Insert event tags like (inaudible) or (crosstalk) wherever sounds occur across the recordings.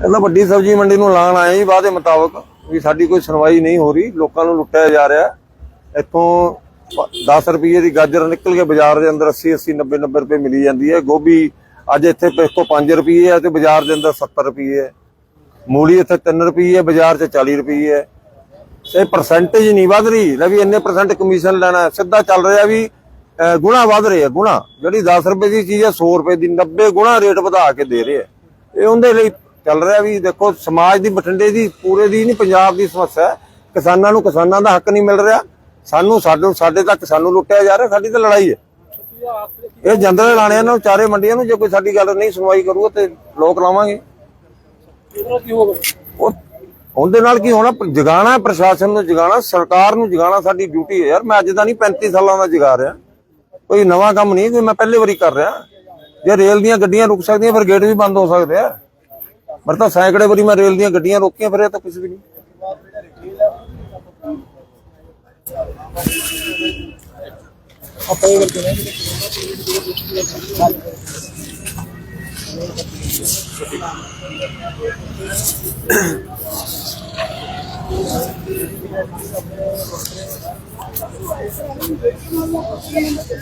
ਕਹਿੰਦਾ ਵੱਡੀ ਸਬਜ਼ੀ ਮੰਡੀ ਨੂੰ ਲਾਣ ਆਏ ਜੀ ਵਾਅਦੇ ਮੁਤਾਬਕ ਵੀ ਸਾਡੀ ਕੋਈ ਸੁਣਵਾਈ ਨਹੀਂ ਹੋ ਰਹੀ, ਲੋਕਾਂ ਨੂੰ ਲੁੱਟਿਆ ਜਾ ਰਿਹਾ। ਇੱਥੋਂ 10 ਰੁਪਏ ਦੀ ਗਾਜਰ ਨਿਕਲ ਕੇ ਬਾਜ਼ਾਰ ਦੇ ਅੰਦਰ 80 80 90 90 ਰੁਪਏ ਮਿਲੀ ਜਾਂਦੀ ਹੈ। ਗੋਭੀ ਅੱਜ ਇੱਥੇ ਇਸ 5 ਰੁਪਏ ਹੈ ਤੇ ਬਾਜ਼ਾਰ ਦੇ ਅੰਦਰ 70 ਰੁਪਏ ਹੈ। ਮੂਲੀ ਇੱਥੇ 3 ਰੁਪਏ ਹੈ, ਬਾਜ਼ਾਰ 'ਚ 40 ਰੁਪਏ ਹੈ। ਇਹ ਪਰਸੈਂਟੇਜ ਨਹੀਂ ਵਧ ਰਹੀ, ਲੈ ਵੀ ਇੰਨੇ ਪਰਸੈਂਟ ਕਮਿਸ਼ਨ ਲੈਣਾ ਸਿੱਧਾ ਚੱਲ ਰਿਹਾ ਵੀ ਗੁਣਾ ਵਧ ਰਿਹਾ, ਗੁਣਾ। ਜਿਹੜੀ 10 ਰੁਪਏ ਦੀ ਚੀਜ਼ ਹੈ 100 ਰੁਪਏ ਦੀ 90 ਗੁਣਾ ਰੇਟ ਵਧਾ ਕੇ ਦੇ ਰਹੇ ਆ ਇਹ ਉਹਦੇ ਲਈ ਚੱਲ ਰਿਹਾ ਵੀ ਦੇਖੋ, ਸਮਾਜ ਦੀ ਬਠਿੰਡੇ ਦੀ, ਪੂਰੇ ਦੀ ਨਹੀਂ, ਪੰਜਾਬ ਦੀ ਸਮੱਸਿਆ ਹੈ। ਕਿਸਾਨਾਂ ਨੂੰ ਕਿਸਾਨਾਂ ਦਾ ਹੱਕ ਨਹੀਂ ਮਿਲ ਰਿਹਾ। ਸਾਨੂੰ ਸਾਨੂੰ ਸਾਡੇ ਤੱਕ ਸਾਨੂੰ ਲੁੱਟਿਆ ਜਾ ਰਿਹਾ, ਸਾਡੀ ਤਾਂ ਲੜਾਈ ਹੈ। ਇਹ ਜੰਦਰੇ ਲਾਣਿਆਂ ਨੂੰ ਚਾਰੇ ਮੰਡੀਆਂ ਨੂੰ ਜੇ ਕੋਈ ਸਾਡੀ ਗੱਲ ਨਹੀਂ ਸੁਣਵਾਈ ਕਰੂਗਾ ਤੇ ਲੋਕ ਲਾਵਾਂਗੇ। ਉਹ ਉਹਦੇ ਨਾਲ ਕੀ ਹੋਣਾ? ਜਗਾਣਾ ਪ੍ਰਸ਼ਾਸਨ ਨੂੰ ਜਗਾਣਾ, ਸਰਕਾਰ ਨੂੰ ਜਗਾਣਾ ਸਾਡੀ ਡਿਊਟੀ ਹੈ। ਯਾਰ, ਮੈਂ ਅੱਜ ਦਾ ਨਹੀਂ 35 ਸਾਲਾਂ ਦਾ ਜਗਾ ਰਿਹਾ। ਕੋਈ ਨਵਾਂ ਕੰਮ ਨਹੀਂ, ਕੋਈ ਮੈਂ ਪਹਿਲੀ ਵਾਰੀ ਕਰ ਰਿਹਾ। ਜੇ ਰੇਲ ਦੀਆਂ ਗੱਡੀਆਂ ਰੁਕ ਸਕਦੀਆਂ, ਫਿਰ ਗੇਟ ਵੀ ਬੰਦ ਹੋ ਸਕਦੇ ਆ। ਪਰ ਤਾਂ ਸੈਂਕੜੇ ਵਾਰੀ ਮੈਂ ਰੇਲ ਦੀਆਂ ਗੱਡੀਆਂ ਰੋਕੀਆਂ, ਫਿਰ ਇਹ ਤਾਂ ਕੁਝ ਵੀ ਨਹੀਂ।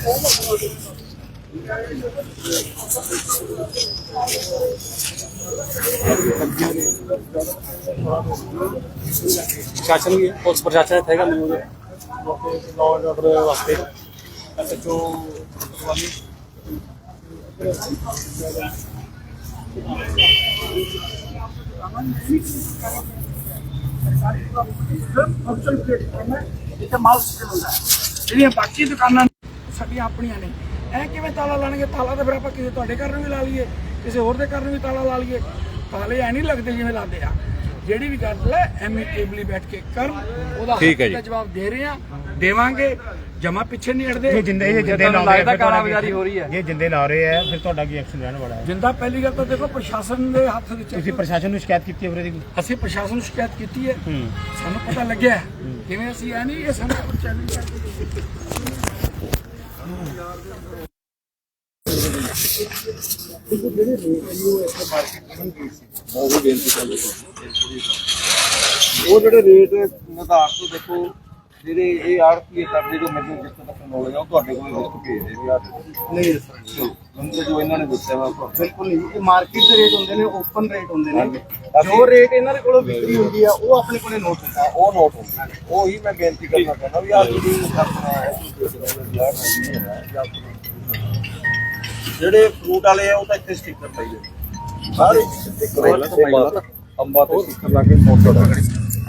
ਪ੍ਰਸ਼ਾਸਨ (laughs) ਵੀ ਹੈ, ਪੁਲਿਸ ਪ੍ਰਸ਼ਾਸਨ ਇੱਥੇ ਹੈਗਾ ਮੈਨੂੰ ਲਾਅ ਐਂਡ ਆਰਡਰ ਵਾਸਤੇ ਐਸਐਚਓ ਵਾਲੀ ਫੰਕਸ਼ਨ ਕ੍ਰੀਏਟ ਕਰਨਾ ਹੈ, ਜਿੱਥੇ ਮਾਲ ਸੇਲ ਹੁੰਦਾ ਹੈ। ਜਿਹੜੀਆਂ ਬਾਕੀ ਦੁਕਾਨਾਂ ਸਾਡੀਆਂ ਆਪਣੀਆਂ ਨੇ ਐ ਕਿਵੇਂ ਤਾਲਾ ਲਾਣਗੇ? ਤਾਲਾ ਤਾਂ ਫਿਰ ਆਪਾਂ ਕਿਸੇ ਤੁਹਾਡੇ ਘਰ ਨੂੰ ਵੀ ਲਾ ਲਈਏ ਕਿਸੇ ਹੋਰ ਦੇ ਘਰ ਨੂੰ ਵੀ ਤਾਲਾ ਲਾ ਲਈਏ। ਤਾਲੇ ਐ ਨਹੀਂ ਲੱਗਦੇ ਜਿਵੇਂ ਲਾਉਂਦੇ ਆ। ਜਿਹੜੀ ਵੀ ਗੱਲ ਹੈ ਐਮੀਟੇਬਲੀ ਬੈਠ ਕੇ ਕਰ ਉਹਦਾ ਠੀਕ ਹੈ ਹੱਕ ਜੀ। ਦਾ ਜਵਾਬ ਦੇ ਰਹੇ ਆ ਦੇਵਾਂਗੇ ਜਮਾ ਪਿੱਛੇ ਨਹੀਂ ਹਟਦੇ। ਜੇ ਜਿੰਦੇ ਇਹ ਜਿੰਦੇ ਲਾ ਰਹੇ ਆ, ਕਾਰਗੁਜ਼ਾਰੀ ਹੋ ਰਹੀ ਹੈ? ਜੇ ਜਿੰਦੇ ਲਾ ਰਹੇ ਆ ਫਿਰ ਤੁਹਾਡਾ ਕੀ ਐਕਸ਼ਨ ਰਹਿਣ ਵਾਲਾ ਹੈ? ਜਿੰਦਾ ਪਹਿਲੀ ਗੱਲ ਤਾਂ ਦੇਖੋ ਪ੍ਰਸ਼ਾਸਨ ਦੇ ਹੱਥ ਵਿੱਚ। ਤੁਸੀਂ ਪ੍ਰਸ਼ਾਸਨ ਨੂੰ ਸ਼ਿਕਾਇਤ ਕੀਤੀ ਹੈ ਵੀਰੇ ਦੀ? ਅਸੀਂ ਪ੍ਰਸ਼ਾਸਨ ਨੂੰ ਸ਼ਿਕਾਇਤ ਕੀਤੀ ਹੈ। ਸਾਨੂੰ ਪਤਾ ਲੱਗਿਆ। ਕਿਵੇਂ ਅਸੀਂ ਐ ਨਹੀਂ ਇਹ ਸਾਨੂੰ ਚੈਲੰਜ ਕਰਕੇ ਉਹ ਜਿਹੜੇ ਰੇਟ ਨਿਰਧਾਰ ਦੇਖੋ ਜਿਹੜੇ ਇਹ ਆੜਤੀ ਕਰਦੇ ਜੋ ਮੈਨੂੰ ਜਿੱਥੇ ਤੱਕ ਨੌਲੇਜ ਆ ਉਹ ਤੁਹਾਡੇ ਕੋਲ ਲਿਸਟ ਭੇਜਦੇ ਵੀ ਆ। ਨਹੀਂ ਸਰ। ਮੈਨੂੰ ਜੋ ਇਹਨਾਂ ਨੇ ਦੱਸਿਆ ਵਾ ਬਿਲਕੁਲ ਨਹੀਂ ਇਹ ਮਾਰਕੀਟ ਦੇ ਰੇਟ ਹੁੰਦੇ ਨੇ ਓਪਨ ਰੇਟ ਹੁੰਦੇ ਨੇ। ਜੋ ਰੇਟ ਇਹਨਾਂ ਦੇ ਕੋਲੋਂ ਵਿਕਰੀ ਹੁੰਦੀ ਆ ਉਹ ਆਪਣੇ ਕੋਲੇ ਨੋਟ ਹੁੰਦਾ। ਉਹ ਨੋਟ ਹੁੰਦਾ। ਉਹ ਹੀ ਮੈਂ ਬੇਨਤੀ ਕਰਨਾ ਚਾਹੁੰਦਾ ਵੀ ਆ ਜਿਹੜੀ ਆਪਣਾ ਹੈ ਜਿਹੜੇ ਫਰੂਟ ਵਾਲੇ ਆ ਉਹ ਤਾਂ ਇੱਥੇ ਸਟicker ਪਾਈ ਜਾਂਦੇ ਸਾਰੇ ਸਟicker ਅੰਬਾ ਤੇ ਸਟicker ਲਾ ਕੇ ਫੋਟੋ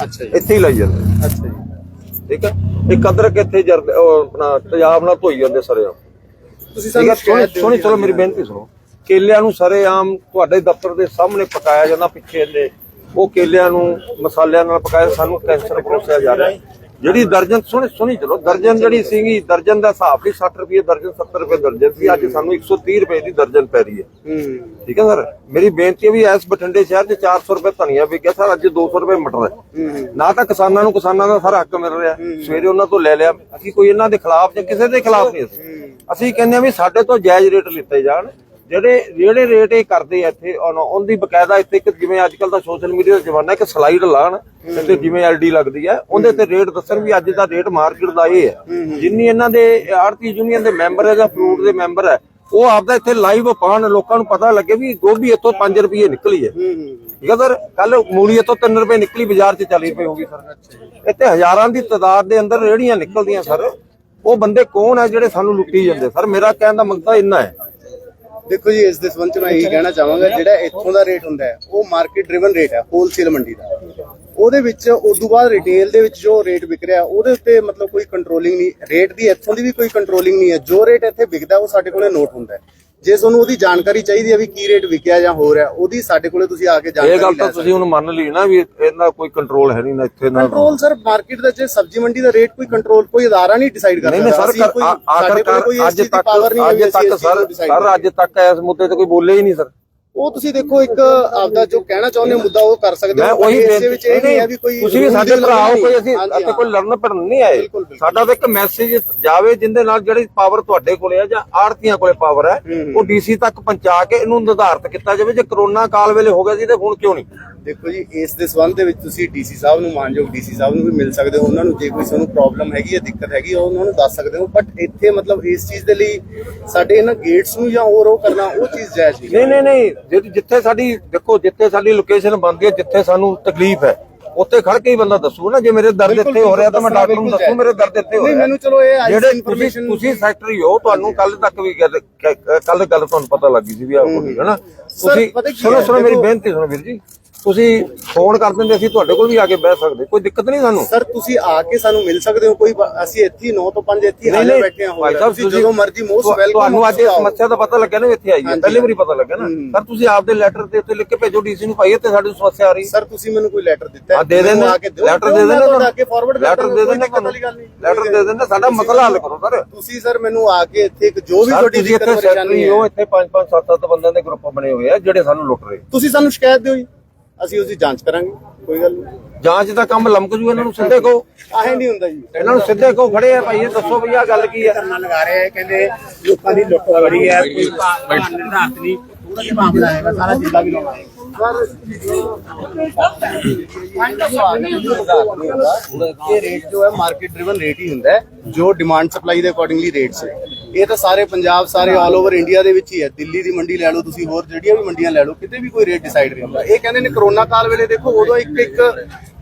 ਅੱਛਾ ਜੀ। ਇੱਥੇ ਹੀ ਲਾਈ ਜਾਂਦੇ ਅੱਛਾ ਜੀ। ਠੀਕ ਹੈ? ਇੱਕ ਅਦਰਕ ਇੱਥੇ ਜਰਦ ਉਹ ਆਪਣਾ ਤੇਜ਼ਾਬ ਨਾਲ ਧੋਈ ਜਾਂਦੇ ਸਾਰੇ ਤੁਸੀਂ ਸਾਨੂੰ ਜੀ। ਚਲੋ ਮੇਰੀ ਬੇਨਤੀ ਸੁਣੋ। ਕੇਲਿਆਂ ਨੂੰ ਸਰੇਆਮ ਤੁਹਾਡੇ ਦਫ਼ਤਰ ਦੇ ਸਾਹਮਣੇ ਪਕਾਇਆ ਜਾਂਦਾ ਪਿੱਛੇ ਇਹਦੇ। ਉਹ ਕੇਲਿਆਂ ਨੂੰ ਮਸਾਲਿਆਂ ਨਾਲ ਪਕਾਇਆ ਸਾਨੂੰ ਕੈਂਸਰ ਪਰੋਸਿਆ ਜਾ ਰਿਹਾ। ਹੈ। ਜਿਹੜੀ ਦਰਜਨ ਸੁਣੀ ਸੁਣੀ ਚਲੋ ਦਰਜਨ ਜਿਹੜੀ ਸੀਗੀ ਦਰਜਨ ਦਾ ਹਿਸਾਬ ਵੀ 60 ਰੁਪਏ ਦਰਜਨ 70 ਰੁਪਏ ਦਰਜਨ ਸੀ। ਅੱਜ ਸਾਨੂੰ 130 ਰੁਪਏ ਦੀ ਦਰਜਨ ਪੈ ਰਹੀ ਹੈ। ਠੀਕ ਹੈ ਸਰ? ਮੇਰੀ ਬੇਨਤੀ ਹੈ ਵੀ ਇਸ ਬਠਿੰਡੇ ਸ਼ਹਿਰ 'ਚ 400 ਰੁਪਏ ਧਨੀਆ ਵਿਕਿਆ ਸਰ ਅੱਜ 200 ਰੁਪਏ ਮਟਰ ਹੈ। ਨਾ ਤਾਂ ਕਿਸਾਨਾਂ ਨੂੰ ਕਿਸਾਨਾਂ ਦਾ ਸਾਰਾ ਹੱਕ ਮਿਲ ਰਿਹਾ। ਸਵੇਰੇ ਉਹਨਾਂ ਤੋਂ ਲੈ ਲਿਆ। ਅਸੀਂ ਕੋਈ ਇਹਨਾਂ ਦੇ ਖਿਲਾਫ ਜਾਂ ਕਿਸੇ ਦੇ ਖਿਲਾਫ ਨਹੀਂ ਅਸੀਂ। ਅਸੀਂ ਕਹਿੰਦੇ ਆ ਵੀ ਸਾਡੇ ਤੋਂ ਜਾਇਜ਼ ਰੇਟ ਲਿੱਤੇ ਜਾਣ। ਜਿਹੜੇ ਜਿਹੜੇ ਰੇਟ ਇਹ ਕਰਦੇ ਆ ਇੱਥੇ ਉਹਨ- ਉਹਦੀ ਬਕਾਇਦਾ ਇੱਥੇ ਇੱਕ ਜਿਵੇਂ ਅੱਜ ਕੱਲ ਦਾ ਸੋਸ਼ਲ ਮੀਡੀਆ ਦਾ ਜ਼ਮਾਨਾ ਇੱਕ ਸਲਾਈਡ ਲਾਣ ਤੇ ਜਿਵੇਂ ਐਲਡੀ ਲੱਗਦੀ ਹੈ ਉਹਦੇ ਤੇ ਰੇਟ ਦੱਸਣ ਵੀ ਅੱਜ ਦਾ ਰੇਟ ਮਾਰਕੀਟ ਦਾ ਇਹ ਹੈ ਜਿੰਨੀ ਇਹਨਾਂ ਦੇ ਆੜਤੀ ਯੂਨੀਅਨ ਦੇ ਮੈਂਬਰ ਹੈ ਜਾਂ ਫਰੂਟ ਦੇ ਮੈਂਬਰ ਹੈ ਉਹ ਆਪਦਾ ਇੱਥੇ ਲਾਈਵ ਪਾਣ ਲੋਕਾਂ ਨੂੰ ਪਤਾ ਲੱਗੇ ਵੀ ਗੋਭੀ ਇੱਥੋਂ 5 ਰੁਪਏ ਨਿਕਲੀ ਹੈ ਠੀਕ ਹੈ ਸਰ ਕੱਲ ਮੂਲੀ ਇੱਥੋਂ 3 ਰੁਪਏ ਨਿਕਲੀ ਬਾਜ਼ਾਰ 'ਚ 40 ਰੁਪਏ ਹੋ ਗਈ ਸਰ ਇੱਥੇ ਹਜ਼ਾਰਾਂ ਦੀ ਤਾਦਾਦ ਦੇ ਅੰਦਰ ਰੇੜੀਆਂ ਨਿਕਲਦੀਆਂ ਸਰ ਉਹ ਬੰਦੇ ਕੌਣ ਹੈ ਜਿਹੜੇ ਸਾਨੂੰ ਲੁੱਟੀ ਜਾਂਦੇ? ਸਰ ਮੇਰਾ ਕਹਿਣ ਦਾ ਮਕਸਦ ਇੰਨਾ ਹੈ ਦੇਖੋ ਜੀ, ਇਸ ਦੇ ਸੰਬੰਧ ਚ ਮੈਂ ਇਹੀ ਕਹਿਣਾ ਚਾਹਾਂਗਾ, ਜਿਹੜਾ ਇੱਥੋਂ ਦਾ ਰੇਟ ਹੁੰਦਾ ਹੈ, ਉਹ ਮਾਰਕੀਟ ਡਰਿਵਨ ਰੇਟ ਹੈ ਹੋਲਸੇਲ ਮੰਡੀ ਦਾ। ਉਹਦੇ ਵਿੱਚ ਉਦੋਂ ਬਾਅਦ ਰਿਟੇਲ ਦੇ ਵਿੱਚ ਜੋ ਰੇਟ ਵਿਕ ਰਿਹਾ, ਉਹਦੇ ਉੱਤੇ ਮਤਲਬ ਕੋਈ ਕੰਟਰੋਲਿੰਗ ਨਹੀਂ ਰੇਟ ਦੀ ਇੱਥੋਂ ਦੀ ਵੀ ਕੋਈ ਕੰਟਰੋਲਿੰਗ ਨਹੀਂ ਹੈ। ਜੋ ਰੇਟ ਇੱਥੇ ਵਿਕਦਾ, ਉਹ ਸਾਡੇ ਕੋਲੇ ਨੋਟ ਹੁੰਦਾ ਹੈ। ਜੇ ਤੁਹਾਨੂੰ ਉਹਦੀ ਜਾਣਕਾਰੀ ਚਾਹੀਦੀ ਹੈ ਵੀ ਕੀ ਰੇਟ ਵਿਕਿਆ ਜਾਂ ਹੋ ਰਿਹਾ ਉਹਦੀ ਸਾਡੇ ਕੋਲੇ ਤੁਸੀਂ ਆ ਕੇ ਇਹ ਜਾਣਕਾਰੀ ਗੱਲ ਲੈ ਤਾਂ ਤੁਸੀਂ ਹੁਣ ਮੰਨ ਲਈ ਨਾ ਵੀ ਇਹਨਾਂ ਕੋਈ ਕੰਟਰੋਲ ਹੈ ਨਹੀਂ ਨਾ ਇੱਥੇ ਨਾ ਕੰਟਰੋਲ ਸਰ ਮਾਰਕੀਟ ਦਾ ਜੇ ਸਬਜ਼ੀ ਮੰਡੀ ਦਾ ਰੇਟ ਕੋਈ ਕੰਟਰੋਲ ਕੋਈ ਅਦਾਰਾ ਨਹੀਂ ਡਿਸਾਈਡ ਕਰਦਾ ਨਹੀਂ ਸਰ ਆਖਰਕਾਰ ਅੱਜ ਤੱਕ ਹੈ ਅੱਜ ਤੱਕ ਸਰ ਸਰ ਅੱਜ ਤੱਕ ਇਸ ਮੁੱਦੇ ਤੇ ਕੋਈ ਬੋਲੇ ਹੀ ਨਹੀਂ ਸਰ ਉਹ ਤੁਸੀਂ ਦੇਖੋ ਇੱਕ ਆਪਦਾ ਜੋ ਕਹਿਣਾ ਚਾਹੁੰਦੇ ਹੋ ਮੁੱਦਾ ਉਹ ਕਰ ਸਕਦੇ ਮੈਂ ਹੋ ਉਹੀ ਇਸੇ ਬੇਨਤੀ ਵਿੱਚ ਇਹ ਨਹੀਂ ਹੈ ਵੀ ਕੋਈ ਤੁਸੀਂ ਵੀ ਸਾਡੇ ਭਰਾ ਹੋ ਕੋਈ ਅਸੀਂ ਇੱਥੇ ਕੋਈ ਲੜਨ ਪੜਨ ਨਹੀਂ ਆਏ। ਸਾਡਾ ਤਾਂ ਇੱਕ ਮੈਸੇਜ ਜਾਵੇ ਜਿੰਦੇ ਨਾਲ ਜਿਹੜੀ ਪਾਵਰ ਤੁਹਾਡੇ ਕੋਲੇ ਆ ਜਾਂ ਆੜਤੀਆਂ ਕੋਲੇ ਪਾਵਰ ਹੈ ਉਹ ਡੀਸੀ ਤੱਕ ਪਹੁੰਚਾ ਕੇ ਇਹਨੂੰ ਨਿਰਧਾਰਤ ਕੀਤਾ ਜਾਵੇ। ਜੇ ਕਰੋਨਾ ਕਾਲ ਵੇਲੇ ਹੋ ਗਿਆ ਸੀ ਤੇ ਹੁਣ ਕਿਉਂ ਨਹੀਂ? ਦੇਖੋ ਜੀ ਇਸ ਦੇ ਸੰਬੰਧ ਦੇ ਵਿੱਚ ਤੁਸੀਂ ਡੀਸੀ ਸਾਹਿਬ ਨੂੰ ਮਾਨਯੋਗ ਡੀਸੀ ਸਾਹਿਬ ਨੂੰ ਵੀ ਮਿਲ ਸਕਦੇ ਹੋ ਉਹਨਾਂ ਨੂੰ ਜੇ ਕੋਈ ਤੁਹਾਨੂੰ ਪ੍ਰੋਬਲਮ ਹੈਗੀ ਹੈ ਦਿੱਕਤ ਹੈਗੀ ਹੈ ਉਹਨਾਂ ਨੂੰ ਦੱਸ ਸਕਦੇ ਹੋ। ਬਟ ਇੱਥੇ ਮਤਲਬ ਇਸ ਚੀਜ਼ ਦੇ ਲਈ ਸਾਡੇ ਇਹਨਾਂ ਗੇਟਸ ਨੂੰ ਜਾਂ ਹੋਰ ਉਹ ਕਰਨਾ ਉਹ ਚੀਜ਼ ਜਾਇਜ਼ ਨਹੀਂ ਨਹੀਂ ਨਹੀਂ ਜਿੱਥੇ ਸਾਡੀ ਦੇਖੋ ਜਿੱਥੇ ਸਾਡੀ ਲੋਕੇਸ਼ਨ ਬਣਦੀ ਹੈ ਜਿੱਥੇ ਸਾਨੂੰ ਤਕਲੀਫ ਹੈ ਉੱਥੇ ਖੜ ਕੇ ਹੀ ਬੰਦਾ ਦੱਸੂ ਨਾ ਜੇ ਮੇਰੇ ਦਰਦ ਇੱਥੇ ਹੋ ਰਿਹਾ ਤਾਂ ਮੈਂ ਡਾਕਟਰ ਨੂੰ ਦੱਸੂ ਮੇਰੇ ਦਰਦ ਇੱਥੇ ਹੋ ਨਹੀਂ, ਰਿਹਾ। ਮੈਨੂੰ ਚਲੋ ਇਹ ਜਿਹੜੇ information- ਤੁਸੀਂ ਸੈਕਟਰੀ ਹੋ ਤੁਹਾਨੂੰ ਕੱਲ ਤੱਕ ਵੀ ਕੱਲ ਗੱਲ ਤੁਹਾਨੂੰ ਪਤਾ ਲੱਗੀ ਸੀ ਵੀ ਆਹ ਹੋਈ ਹੈ। ਨਾ। ਤੁਸੀਂ ਸੁਣੋ ਸੁਣੋ ਮੇਰੀ ਬੇਨਤੀ ਸੁਣੋ ਵੀਰ ਜੀ। ਤੁਸੀਂ ਫੋਨ ਕਰ ਦਿੰਦੇ ਅਸੀਂ ਤੁਹਾਡੇ ਕੋਲ ਵੀ ਆ ਕੇ ਬਹਿ ਸਕਦੇ। ਕੋਈ ਦਿੱਕਤ ਨਹੀਂ ਸਾਨੂੰ? ਸਰ ਤੁਸੀਂ ਆ ਕੇ ਸਾਨੂੰ ਮਿਲ ਸਕਦੇ ਹੋ ਕੋਈ ਬ- ਅਸੀਂ ਇੱਥੇ 9 ਤੋਂ 5 ਇੱਥੇ ਨਹੀਂ ਹਾਲੇ ਨਹੀਂ ਬੈਠੇ ਹਾਂ ਭਾਈ ਸਾਹਿਬ ਤੁਸੀਂ ਜਦੋਂ ਮਰਜ਼ੀ ਮੋਸਟ ਵੈਲਕਮ ਤੁਹਾਨੂੰ ਅੱਜ ਸਮੱਸਿਆ ਦਾ ਪਤਾ ਲੱਗਿਆ ਨਾ ਇੱਥੇ ਆਈ ਹੈ ਹਾਂਜੀ। ਪਹਿਲੀ ਵਾਰੀ ਪਤਾ ਲੱਗਿਆ ਨਾ। ਸਰ ਤੁਸੀਂ ਆਪਦੇ ਲੈਟਰ ਤੇ ਉੱਤੇ ਲਿਖ ਕੇ ਭੇਜੋ ਡੀਸੀ ਨੂੰ ਭਾਈ ਇੱਥੇ ਸਾਡੀ ਸਮੱਸਿਆ ਆ ਰਹੀ। ਸਰ ਤੁਸੀਂ ਮੈਨੂੰ ਕੋਈ ਲੈਟਰ ਦਿੱਤਾ ਆ ਦੇ ਦੇਣਾ ਲੈਟਰ ਦੇ ਦੇਣਾ ਤੁਹਾਡਾ ਅੱਗੇ ਫਾਰਵਰਡ ਲੈਟਰ ਦੇ ਦੇਣਾ ਵਾਲੀ ਗੱਲ ਨਹੀਂ। ਲੈਟਰ ਦੇ ਦੇਣਾ ਸਾਡਾ ਮਸਲਾ ਹੱਲ ਕਰੋ ਸਰ। ਤੁਸੀਂ ਸਰ ਮੈਨੂੰ ਆ ਕੇ ਇੱਥੇ ਇੱਕ ਜੋ ਵੀ ਸਰ ਤੁਹਾਡੀ ਤੁਸੀਂ ਦਿੱਕਤ ਇੱਥੇ ਪਰੇਸ਼ਾਨੀ ਸੈਕਟਰੀ ਹੈ। ਹੋ ਇੱਥੇ 5 5 7 7 ਬੰਦਿਆਂ ਦੇ ਗਰੁੱਪ ਬਣੇ ਹੋਏ ਆ ਜਿਹੜੇ ਸਾਨੂੰ ਲੁੱਟ ਰਹੇ। ਤੁਸੀਂ ਸਾਨੂੰ ਸ਼ਿਕਾਇਤ ਦਿਓ ਜੀ। ਅਸੀਂ ਉਸਦੀ ਜਾਂਚ ਕਰਾਂਗੇ ਕੋਈ ਗੱਲ ਨਹੀਂ। ਜਾਂਚ ਦਾ ਕੰਮ ਲਮਕ ਜੂ ਇਹਨਾਂ ਨੂੰ ਸਿੱਧੇ ਕਹੋ। ਆਹੇ ਨਹੀਂ ਹੁੰਦਾ ਜੀ। ਇਹਨਾਂ ਨੂੰ ਸਿੱਧੇ ਕਹੋ ਖੜੇ ਆ ਭਾਈ ਇਹ ਦੱਸੋ ਵੀ ਗੱਲ ਕੀ ਹੈ ਧਰਨਾ ਲਗਾ ਰਹੇ ਹੈ ਕਹਿੰਦੇ ਲੋਕਾਂ ਦੀ ਲੁੱਟ ਹੋ ਰਹੀ ਹੈ ਕੋਈ ਨਿਰਧਾਰਤ ਨਹੀਂ ਕੀ ਮਾਮਲਾ ਹੈਗਾ ਸਾਰਾ ਜ਼ਿਲ੍ਹਾ ਵੀ ਲਾਉਣਾ ਹੈ ਇਹ ਰੇਟ ਜੋ ਹੈ ਮਾਰਕੀਟ ਡਰਿਵਨ ਰੇਟ ਹੀ ਹੁੰਦਾ ਹੈ ਜੋ ਡਿਮਾਂਡ ਸਪਲਾਈ ਦੇ ਅਕੋਰਡਿੰਗਲੀ ਰੇਟਸ ਹੈ ਇਹ ਤਾਂ ਸਾਰੇ ਪੰਜਾਬ ਸਾਰੇ ਆਲ ਓਵਰ ਇੰਡੀਆ ਦੇ ਵਿੱਚ ਹੀ ਹੈ। ਦਿੱਲੀ ਦੀ ਮੰਡੀ ਲੈ ਲਓ ਤੁਸੀਂ ਹੋਰ ਜਿਹੜੀਆਂ ਵੀ ਮੰਡੀਆਂ ਲੈ ਲਓ ਕਿਤੇ ਵੀ ਕੋਈ ਰੇਟ ਡਿਸਾਈਡ ਨਹੀਂ ਹੁੰਦਾ। ਇਹ ਕਹਿੰਦੇ ਨੇ ਕਰੋਨਾ ਕਾਲ ਵੇਲੇ ਦੇਖੋ ਉਦੋਂ ਇੱਕ ਇੱਕ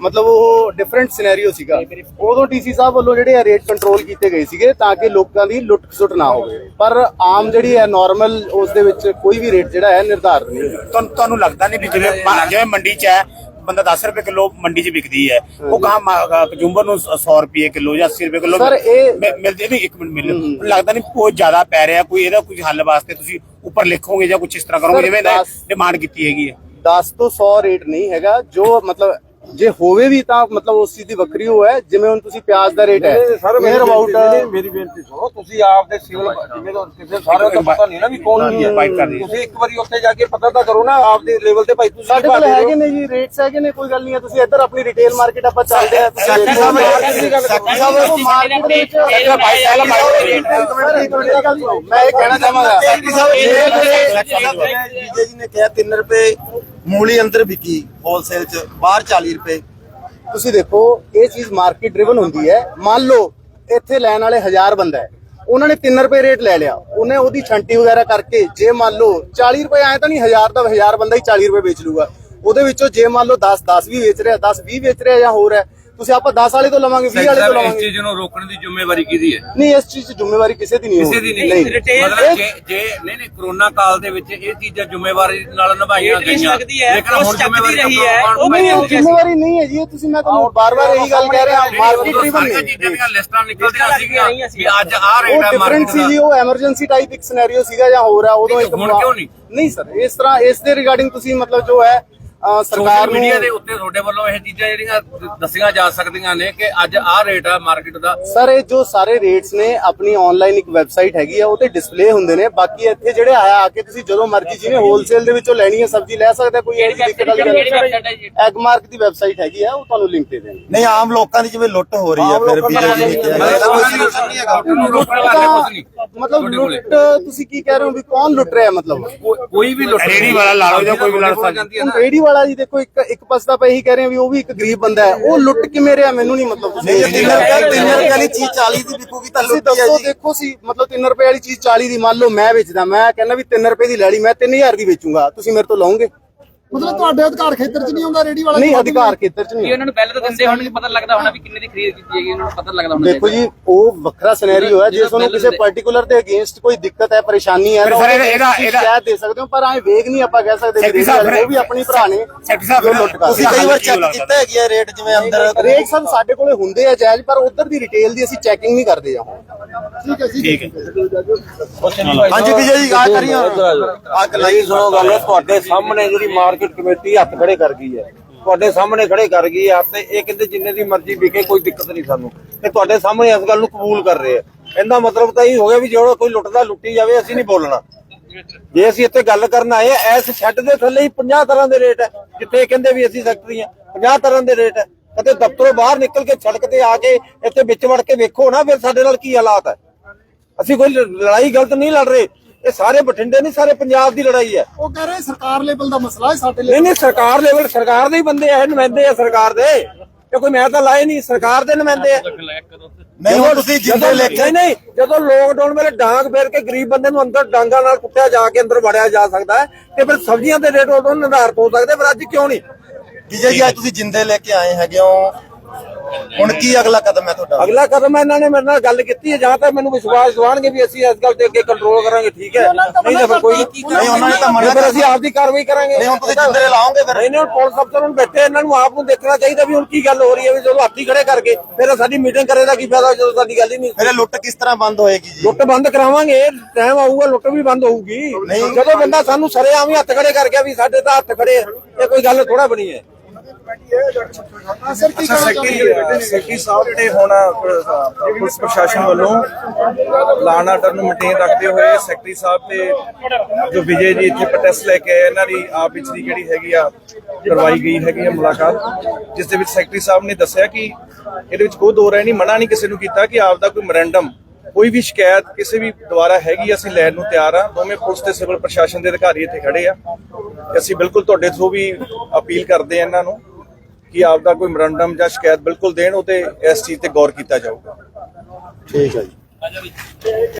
ਮਤਲਬ ਉਹ ਡਿਫਰੈਂਟ ਸਿਨੈਰੀਓ ਸੀਗਾ। ਉਦੋਂ ਡੀਸੀ ਸਾਹਿਬ ਵੱਲੋਂ ਜਿਹੜੇ ਰੇਟ ਕੰਟਰੋਲ ਕੀਤੇ ਗਏ ਸੀਗੇ ਤਾਂ ਕਿ ਲੋਕਾਂ ਦੀ ਲੁੱਟ ਖਸੁੱਟ ਨਾ ਹੋਵੇ। ਪਰ ਆਮ ਜਿਹੜੀ ਹੈ ਨਾਰਮਲ ਉਸ ਦੇ ਵਿੱਚ ਕੋਈ ਵੀ ਰੇਟ ਜਿਹੜਾ ਹੈ ਨਿਰਧਾਰਤ ਨਹੀਂ ਤੁਹਾਨੂੰ ਤੁਹਾਨੂੰ ਲੱਗਦਾ ਨਹੀਂ ਵੀ ਜਿਵੇਂ ਮੰਡੀ 'ਚ ਹੈ ਬੰਦਾ 10 ਰੁਪਏ ਕਿਲੋ ਮੰਡੀ 'ਚ ਵਿਕਦੀ ਹੈ। ਉਹ ਕਹਾ ਕਜੂੰਬਰ ਨੂੰ 100 ਰੁਪਏ ਕਿਲੋ ਜਾਂ 80 ਰੁਪਏ ਕਿਲੋ Sir, ਇਹ- ਮਿਲਦੇ ਨਹੀਂ ਇੱਕ ਮਿੰਟ ਮਿਲ ਲੱਗਦਾ ਨਹੀਂ ਬਹੁਤ ਜ਼ਿਆਦਾ ਪੈ ਰਿਹਾ ਕੋਈ ਇਹਦਾ ਕੋਈ ਹੱਲ ਵਾਸਤੇ ਤੁਸੀਂ ਉੱਪਰ ਲਿਖੋਗੇ ਜਾਂ ਕੁਝ ਇਸ ਤਰ੍ਹਾਂ ਕਰੋਗੇ ਜਿਵੇਂ ਡਿਮਾਂਡ ਕੀਤੀ ਹੈਗੀ ਹੈ। 10 ਤੋਂ 100 ਰੇਟ ਨਹੀਂ ਹੈਗਾ ਜੋ ਮਤਲਬ ਜੇ ਹੋਵੇ ਵੀ ਤਾਂ ਮਤਲਬ ਉਸ ਚੀਜ਼ ਦੀ ਵੱਖਰੀ ਹੋ ਹੈ ਜਿਵੇਂ ਹੁਣ ਤੁਸੀਂ ਪਿਆਜ਼ ਦਾ ਰੇਟ ਹੈ। ਸਰ ਨੀਅਰ ਅਬਾਊਟ ਮੇਰੀ ਬੇਨਤੀ ਸੁਣੋ ਤੁਸੀਂ ਆਪ ਦੇ ਸਿਵਲ ਜਿਵੇਂ ਤਾਂ ਕਿਸੇ ਸਾਰਿਆਂ ਦਾ ਪਤਾ ਨਹੀਂ ਨਾ ਵੀ ਕੌਣ ਕੀ ਹੈ। ਬਾਈਟ ਕਰ ਰਹੀ ਹੈ। ਤੁਸੀਂ ਇੱਕ ਵਾਰੀ ਉੱਥੇ ਜਾ ਕੇ ਪਤਾ ਤਾਂ ਕਰੋ ਨਾ ਆਪ ਦੇ ਲੈਵਲ ਤੇ ਭਾਈ ਤੁਸੀਂ ਸਾਡੇ ਕੋਲ ਹੈਗੇ ਨੇ ਜੀ ਰੇਟਸ ਹੈਗੇ ਨੇ ਕੋਈ ਗੱਲ ਨਹੀਂ ਹੈ। ਤੁਸੀਂ ਇੱਧਰ ਆਪਣੀ ਰਿਟੇਲ ਮਾਰਕੀਟ ਆਪਾਂ ਚੱਲਦੇ ਆ ਤੁਸੀਂ ਦੇਖੋ। ਸਾਹਿਬ, market ਦੀ ਗੱਲ ਕਰੋ। ਸੈਕਟਰੀ ਸਾਹਿਬ। ਮਾਰਕੀਟ ਵਿੱਚ ਮੈਂ ਇਹ ਕਹਿਣਾ ਚਾਹਾਂਗਾ। ਸਾਹਿਬ ਜੀ ਨੇ ਕਿਹਾ 3 ਰੁਪਏ ਮੂਲੀ ਅੰਦਰ ਵਿਕੀ ਹੋਲਸੇਲ ਚ, ਬਾਹਰ 40 ਰੁਪਏ। ਤੁਸੀਂ ਦੇਖੋ, ਇਹ ਚੀਜ਼ ਮਾਰਕੀਟ ਡਰਿਵਨ ਹੁੰਦੀ ਹੈ। ਮੰਨ ਲਓ, ਇੱਥੇ ਲੈਣ ਵਾਲੇ 1000 ਬੰਦਾ ਹੈ। ਉਹਨਾਂ ਨੇ 3 ਰੁਪਏ ਰੇਟ ਲੈ ਲਿਆ। ਉਹਨੇ ਉਹਦੀ ਛੰਟੀ ਵਗੈਰਾ ਕਰਕੇ, ਜੇ ਮੰਨ ਲਓ 40 ਰੁਪਏ ਆਏ ਤਾਂ ਨਹੀਂ 1000 ਦਾ 1000 ਬੰਦਾ ਹੀ 40 ਰੁਪਏ ਵੇਚ ਲੂਗਾ। ਉਹਦੇ ਵਿੱਚੋਂ ਜੇ ਮੰਨ ਲਓ 10 10 ਵੀ ਵੇਚ ਰਿਹਾ 10 20 ਵੇਚ ਰਿਹਾ ਜਾਂ ਹੋਰ ਹੈ ਤੁਸੀਂ ਆਪਾਂ 10 ਵਾਲੇ ਤੋਂ ਲਵਾਂਗੇ 20 ਵਾਲੇ ਤੋਂ ਇਸ ਲਵਾਂਗੇ। ਚੀਜ਼ ਨੂੰ ਰੋਕਣ ਦੀ ਜ਼ਿੰਮੇਵਾਰੀ ਕਿਹਦੀ ਹੈ? ਨਹੀਂ ਇਸ ਚੀਜ਼ 'ਚ ਜ਼ਿੰਮੇਵਾਰੀ ਕਿਸੇ ਦੀ ਨਹੀਂ ਕਿਸੇ। ਦੀ ਨਹੀਂ ਮਤਲਬ ਜੇ ਜੇ ਨਹੀਂ ਨਹੀਂ ਕਰੋਨਾ ਕਾਲ ਦੇ ਵਿੱਚ ਇਹ ਚੀਜ਼ਾਂ ਜ਼ਿੰਮੇਵਾਰੀ ਨਾਲ ਨਿਭਾਈਆਂ ਗਈਆਂ। ਲੇਕਿਨ ਹੁਣ ਜ਼ਿੰਮੇਵਾਰੀ ਰਹੀ ਹੈ ਉਹ ਨਹੀਂ ਉਹ ਜ਼ਿੰਮੇਵਾਰੀ ਨਹੀਂ ਹੈ ਜੀ ਇਹ ਤੁਸੀਂ ਮੈਂ ਤੁਹਾਨੂੰ ਬਾਰ-ਬਾਰ ਇਹੀ ਗੱਲ ਕਹਿ ਰਿਹਾ ਮਾਰਕੀਟ ਡਰਿਵਨ ਸਾਰੀਆਂ ਨਹੀਂ। ਚੀਜ਼ਾਂ ਦੀਆਂ ਲਿਸਟਾਂ ਨਿਕਲਦੀਆਂ ਸੀਗੀਆਂ ਵੀ ਅੱਜ ਆਹ ਰੇਟ ਉਹ ਹੈ ਡਿਫਰੈਂਟ ਸੀ ਜੀ ਉਹ ਐਮਰਜੈਂਸੀ ਟਾਈਪ ਇੱਕ ਸਿਨੈਰੀਓ ਸੀਗਾ ਜਾਂ ਹੋਰ ਆ ਉਦੋਂ ਨਹੀਂ, ਇੱਕ ਹੁਣ ਕਿਉਂ ਨਹੀਂ? ਨਹੀਂ ਸਰ ਇਸ ਤਰ੍ਹਾਂ ਇਸ ਦੇ ਰਿਗਾਰਡਿੰਗ ਤੁਸੀਂ ਮਤਲਬ ਜੋ ਹੈ ਸਰਕਾਰ ਨੂੰ ਮੀਡੀਆ ਦੇ ਉੱਤੇ ਤੁਹਾਡੇ ਵੱਲੋਂ ਇਹ ਚੀਜ਼ਾਂ ਜਿਹੜੀਆਂ ਦੱਸੀਆਂ ਜਾ ਸਕਦੀਆਂ ਨੇ ਕਿ ਅੱਜ ਆਹ ਰੇਟ ਆ ਮਾਰਕੀਟ ਦਾ। ਸਰ ਇਹ ਜੋ ਸਾਰੇ ਰੇਟਸ ਨੇ ਆਪਣੀ ਆਨਲਾਈਨ ਇੱਕ ਵੈਬਸਾਈਟ ਹੈਗੀ ਆ ਉਹ ਤੇ ਡਿਸਪਲੇ ਹੁੰਦੇ ਨੇ। ਬਾਕੀ ਇੱਥੇ ਜਿਹੜੇ ਆਇਆ ਆ ਕੇ ਤੁਸੀਂ ਜਦੋਂ ਮਰਜ਼ੀ ਜਿਹਨੇ ਹੋਲਸੇਲ ਦੇ ਵਿੱਚੋਂ ਲੈਣੀ ਹੈ ਸਬਜ਼ੀ ਲੈ ਸਕਦਾ ਕੋਈ ਇਹ ਦਿੱਕਤ ਵਾਲੀ ਗੱਲ ਨਹੀਂ। ਐਗਮਾਰਕ ਦੀ ਵੈਬਸਾਈਟ ਹੈਗੀ ਆ ਉਹ ਤੁਹਾਨੂੰ ਲਿੰਕ ਦੇ ਦੇਣਗੇ। ਨਹੀਂ ਆਮ ਲੋਕਾਂ ਦੀ ਜਿਵੇਂ ਲੁੱਟ ਹੋ ਰਹੀ ਹੈ ਫਿਰ ਨੇ ਨਹੀਂ ਮਤਲਬ ਲੁੱਟ ਤੁਸੀਂ ਕੀ ਕਹਿ ਰਹੇ ਹੋ ਵੀ ਕੌਣ ਲੁੱਟ ਰਿਹਾ ਮਤਲਬ? ਕੋਈ ਵੀ ਲੁੱਟ ਰੇਹੜੀ ਵਾਲਾ ਲਾ ਲਓ ਜਾਂ ਕੋਈ ਵੀ ਲੜ ਸਕਦਾ। ਰੇੜੀ ਵਾਲਾ ਜੀ ਦੇਖੋ ਇੱਕ ਇੱਕ ਪਾਸੇ ਤਾਂ ਆਪਾਂ ਇਹੀ ਕਹਿ ਰਹੇ ਵੀ ਉਹ ਵੀ ਇੱਕ ਗਰੀਬ ਬੰਦਾ ਹੈ। ਉਹ ਲੁੱਟ ਕਿਵੇਂ ਰਿਹਾ? ਮੈਨੂੰ ਨਹੀਂ ਮਤਲਬ ਤੁਸੀਂ ਨਹੀਂ ਜੇ 3 ਰੁਪਏ 3 ਰੁਪਏ ਵਾਲੀ ਚੀਜ਼ 40 ਦੀ ਵਿਕੂਗੀ ਤਾਂ ਤੁਸੀਂ ਲੁੱਟੀ ਹੈ ਦੱਸੋ ਜੀ ਦੇਖੋ ਸੀ ਮਤਲਬ 3 ਰੁਪਏ ਵਾਲੀ ਚੀਜ਼ 40 ਦੀ ਮੰਨ ਲਓ ਮੈਂ ਵੇਚਦਾ। ਮੈਂ ਕਹਿੰਦਾ ਵੀ 3 ਰੁਪਏ ਦੀ ਲੈ ਲਈ ਮੈਂ 3000 ਦੀ ਵੇਚੂੰਗਾ। ਤੁਸੀਂ ਮੇਰੇ ਤੋਂ ਲਓਗੇ? ਮਤਲਬ ਤੁਹਾਡੇ ਅਧਿਕਾਰ ਖੇਤਰ 'ਚ ਨਹੀਂ ਆਉਂਦਾ ਰੇੜੀ ਵਾਲਾ ਨਹੀਂ ਅਧਿਕਾਰ ਖੇਤਰ ਚ ਨਹੀਂ ਉਹਨਾਂ ਨੂੰ ਪਹਿਲਾਂ ਤਾਂ ਦਿੰਦੇ ਹੋਣਗੇ ਪਤਾ ਲੱਗਦਾ ਹੋਣਾ ਵੀ ਕਿੰਨੇ ਦੀ ਖਰੀਦ ਕੀਤੀ ਹੈਗੀ ਉਹਨਾਂ ਨੂੰ ਪਤਾ ਲੱਗਦਾ ਹੋਣਾ ਦੇਖੋ ਜੀ ਉਹ ਵੱਖਰਾ ਸਿਨੈਰੀਓ ਹੈ ਜੇ ਤੁਹਾਨੂੰ ਕਿਸੇ ਪਾਰਟਿਕੂਲਰ ਦੇ ਅਗੇਂਸਟ ਕੋਈ ਦਿੱਕਤ ਹੈ ਪਰੇਸ਼ਾਨੀ ਹੈ ਤਾਂ ਇਹਦਾ- ਇਹਦਾ- ਸ਼ਿਕਾਇਤ ਦੇ ਸਕਦੇ ਹੋ ਪਰ ਐ ਵੇਗ ਨਹੀਂ ਆਪਾਂ ਕਹਿ ਸਕਦੇ ਉਹ ਵੀ ਆਪਣੀ ਭਰਾ ਨੇ ਸੈਕਟਰੀ ਸਾਹਿਬ ਜੋ ਲੁੱਟ ਕਰ ਤੁਸੀਂ ਕਈ ਵਾਰ ਚੈੱਕ ਕੀਤਾ ਹੈਗੀ ਹੈ ਰੇਟ ਜਿਵੇਂ ਅੰਦਰ ਰੇਟ ਸਭ ਸਾਡੇ ਕੋਲੇ ਹੁੰਦੇ ਆ ਜਾਇਜ਼ ਪਰ ਉਧਰ ਦੀ ਰਿਟੇਲ ਦੀ ਅਸੀਂ ਚੈਕਿੰਗ ਨਹੀਂ ਕਰਦੇ ਜਾਂ ਠੀਕ ਹੈ ਜੀ ਠੀਕ ਹੈ। ਹਾਂਜੀ ਵਿਜੇ ਜੀ ਆ ਕਰੀਏ ਆ ਕਲਾਈ ਸੁਣੋ ਗੱਲ ਤੁਹਾਡੇ ਸਾਹਮਣੇ ਜਿਹੜੀ ਮਾਰਕੀਟ ਕਮੇਟੀ ਹੱਥ ਖੜੇ ਕਰ ਗਈ ਹੈ। ਤੁਹਾਡੇ ਸਾਹਮਣੇ ਖੜੇ ਕਰ ਗਈ ਹੈ ਤੇ ਇਹ ਕਹਿੰਦੇ ਜਿੰਨੇ ਦੀ ਮਰਜ਼ੀ ਵਿਕੇ, ਕੋਈ ਦਿੱਕਤ ਨਹੀਂ ਸਾਨੂੰ। ਤੇ ਤੁਹਾਡੇ ਸਾਹਮਣੇ ਇਸ ਗੱਲ ਨੂੰ ਕਬੂਲ ਕਰ ਰਹੇ ਆ ਇਹਦਾ ਮਤਲਬ ਤਾਂ ਇਹ ਹੋ ਗਿਆ ਵੀ ਜਿਹੜਾ ਕੋਈ ਲੁੱਟਦਾ ਲੁੱਟੀ ਜਾਵੇ, ਅਸੀਂ ਨਹੀਂ ਬੋਲਣਾ। ਜੇ ਅਸੀਂ ਇੱਥੇ ਗੱਲ ਕਰਨ ਆਏ ਆ ਇਸ ਸ਼ੈੱਡ ਦੇ ਥੱਲੇ ਹੀ 50 ਤਰ੍ਹਾਂ ਦੇ ਰੇਟ ਹੈ, ਜਿੱਥੇ ਕਹਿੰਦੇ ਵੀ ਅਸੀਂ ਸੈਕਟਰੀ ਆ 50 ਤਰ੍ਹਾਂ ਦੇ ਰੇਟ ਹੈ। ਕਦੇ ਦਫ਼ਤਰੋਂ ਬਾਹਰ ਨਿਕਲ ਕੇ ਸੜਕ ਤੇ ਆ ਕੇ ਇੱਥੇ ਵਿੱਚ ਵੜ ਕੇ ਵੇਖੋ ਨਾ, ਫਿਰ ਸਾਡੇ ਨਾਲ ਕੀ ਹਾਲਾਤ ਹੈ। ਅਸੀਂ ਕੋਈ ਲੜਾਈ ਗਲਤ ਨਹੀਂ ਲੜ ਰਹੇ। ਇਹ ਸਾਰੇ ਬਠਿੰਡੇ ਨਹੀਂ ਸਾਰੇ ਪੰਜਾਬ ਦੀ ਲੜਾਈ ਹੈ। ਉਹ ਕਹਿ ਰਹੇ ਸਰਕਾਰ ਲੈਵਲ ਦਾ ਮਸਲਾ ਹੈ ਸਾਡੇ ਲਈ ਨਹੀਂ ਨਹੀਂ ਸਰਕਾਰ ਲੈਵਲ ਸਰਕਾਰ ਦੇ ਹੀ ਬੰਦੇ ਆ ਇਹ ਨੁਮਾਇੰਦੇ ਆ ਸਰਕਾਰ ਦੇ। ਇਹ ਕੋਈ ਮੈਂ ਤਾਂ ਲਾਏ ਨਹੀਂ ਸਰਕਾਰ ਦੇ ਨੁਮਾਇੰਦੇ ਆ। ਨਹੀਂ ਹੁਣ ਤੁਸੀਂ ਜਿੰਦੇ ਜਦੋਂ- ਲੈ ਕੇ ਨਹੀਂ ਨਹੀਂ ਜਦੋਂ ਲੋਕਡਾਊਨ ਵੇਲੇ ਡਾਂਗ ਫੇਰ ਕੇ ਗਰੀਬ ਬੰਦੇ ਨੂੰ ਅੰਦਰ ਡਾਂਗਾ ਨਾਲ ਕੁੱਟਿਆ ਜਾ ਕੇ ਅੰਦਰ ਵੜਿਆ ਜਾ ਸਕਦਾ ਹੈ ਤੇ ਫਿਰ ਸਬਜ਼ੀਆਂ ਦੇ ਰੇਟ ਉਦੋਂ ਨਿਰਧਾਰਤ ਹੋ ਸਕਦੇ ਪਰ ਅੱਜ ਕਿਉਂ ਨਹੀਂ? ਵਿਜੇ ਜੀ ਅੱਜ ਤੁਸੀਂ ਜਿੰਦੇ ਲੈ ਕੇ ਆਏ ਹੈਗੇ ਹੋ ਹੁਣ ਕੀ ਅਗਲਾ ਕਦਮ ਹੈ ਤੁਹਾਡਾ? ਅਗਲਾ ਕਦਮ ਹੈ ਇਹਨਾਂ ਨੇ ਮੇਰੇ ਨਾਲ ਗੱਲ ਕੀਤੀ ਹੈ ਜਾਂ ਤਾਂ ਮੈਨੂੰ ਵਿਸ਼ਵਾਸ ਦਿਵਾਣਗੇ ਵੀ ਅਸੀਂ ਇਸ ਗੱਲ ਤੇ ਅੱਗੇ ਕੰਟਰੋਲ ਕਰਾਂਗੇ ਠੀਕ ਹੈ। ਨਹੀਂ ਤਾਂ ਫਿਰ ਕੋਈ ਨਹੀਂ ਉਹਨਾਂ ਨੇ ਤਾਂ ਮਨਾ ਫਿਰ ਅਸੀਂ ਆਪ ਦੀ ਕਾਰਵਾਈ ਕਰਾਂਗੇ। ਨਹੀਂ ਹੁਣ ਤੁਸੀਂ ਜਿੰਦੇ ਲਾਓਗੇ ਫਿਰ। ਨਹੀਂ ਨਹੀਂ ਹੁਣ ਪੁਲਿਸ ਅਫਸਰ ਹੁਣ ਬੈਠੇ ਇਹਨਾਂ ਨੂੰ ਆਪ ਨੂੰ ਦੇਖਣਾ ਚਾਹੀਦਾ ਵੀ ਹੁਣ ਕੀ ਗੱਲ ਹੋ ਰਹੀ ਹੈ ਵੀ ਜਦੋਂ ਹੱਥੀ ਖੜੇ ਕਰਕੇ ਫਿਰ ਸਾਡੀ ਮੀਟਿੰਗ ਕਰੇ ਦਾ ਕੀ ਫਾਇਦਾ ਜਦੋਂ ਸਾਡੀ ਗੱਲ ਹੀ ਨਹੀਂ ਫਿਰ ਲੁੱਟ ਕਿਸ ਤਰ੍ਹਾਂ ਬੰਦ ਹੋਏਗੀ ਜੀ? ਲੁੱਟ ਬੰਦ ਕਰਾਵਾਂਗੇ ਟਾਈਮ ਆਊਗਾ ਲੁੱਟ ਵੀ ਬੰਦ ਹੋਊਗੀ। ਜਦੋਂ ਬੰਦਾ ਸਾਨੂੰ ਸਰੇਆਮ ਹੀ ਹੱਥ ਖੜੇ ਕਰ ਗਿਆ ਵੀ ਸਾਡੇ ਤਾਂ ਹੱਥ ਖੜੇ ਆ, ਇਹ ਕੋਈ ਗੱਲ ਥੋੜਾ ਬਣੀ ਹੈ। ਸਰ ਕੀ ਕਹਿਣਾ ਚਾਹੁੰਦੇ ਸੈਕਟਰੀ ਸਾਹਿਬ ਨੇ ਹੁਣ ਅ, ਪੁਲਿਸ ਪ੍ਰਸ਼ਾਸਨ ਵੱਲੋਂ ਲਾਅਨ ਆਰਡਰ ਨੂੰ ਮੇਨਟੇਨ ਰੱਖਦੇ ਹੋਏ ਸੈਕਟਰੀ ਸਾਹਿਬ ਤੇ ਜੋ ਵਿਜੇ ਜੀ ਇੱਥੇ ਪ੍ਰੋਟੈਸਟ ਲੈ ਕੇ ਆਏ ਇਹਨਾਂ ਦੀ ਆਪ ਵਿੱਚ ਦੀ ਜਿਹੜੀ ਹੈਗੀ ਆ ਕਰਵਾਈ ਗਈ ਹੈਗੀ ਆ ਮੁਲਾਕਾਤ ਜਿਸ ਦੇ ਵਿੱਚ ਸੈਕਟਰੀ ਸਾਹਿਬ ਨੇ ਦੱਸਿਆ ਕਿ ਇਹਦੇ ਵਿੱਚ ਕੋਈ ਦੋ ਰਾਏ ਨਹੀਂ ਮਨਾ ਨਹੀਂ ਕਿਸੇ ਨੂੰ ਕੀਤਾ ਕਿ ਆਪ ਦਾ ਕੋਈ ਮੈਮੋਰੈਂਡਮ ਕੋਈ ਵੀ ਸ਼ਿਕਾਇਤ ਕਿਸੇ ਵੀ ਦੁਆਰਾ ਹੈਗੀ ਅਸੀਂ ਲੈਣ ਨੂੰ ਤਿਆਰ ਆ। ਦੋਵੇਂ ਪੁਲਿਸ ਤੇ ਸਿਵਲ ਪ੍ਰਸ਼ਾਸਨ ਦੇ ਅਧਿਕਾਰੀ ਇੱਥੇ ਖੜੇ ਆ। ਤੇ ਅਸੀਂ ਬਿਲਕੁਲ ਤੁਹਾਡੇ ਥਰੂ ਵੀ ਅਪੀਲ ਕਰਦੇ ਆ ਇਹਨਾਂ ਨੂੰ। ਕਿ ਆਪ ਦਾ ਕੋਈ ਮੈਮੋਰੰਡਮ ਜਾਂ ਸ਼ਿਕਾਇਤ ਬਿਲਕੁਲ ਦੇਣ ਉਹ ਤੇ ਇਸ ਚੀਜ਼ ਤੇ ਗੌਰ ਕੀਤਾ ਜਾਊਗਾ। ਠੀਕ ਹੈ ਜੀ।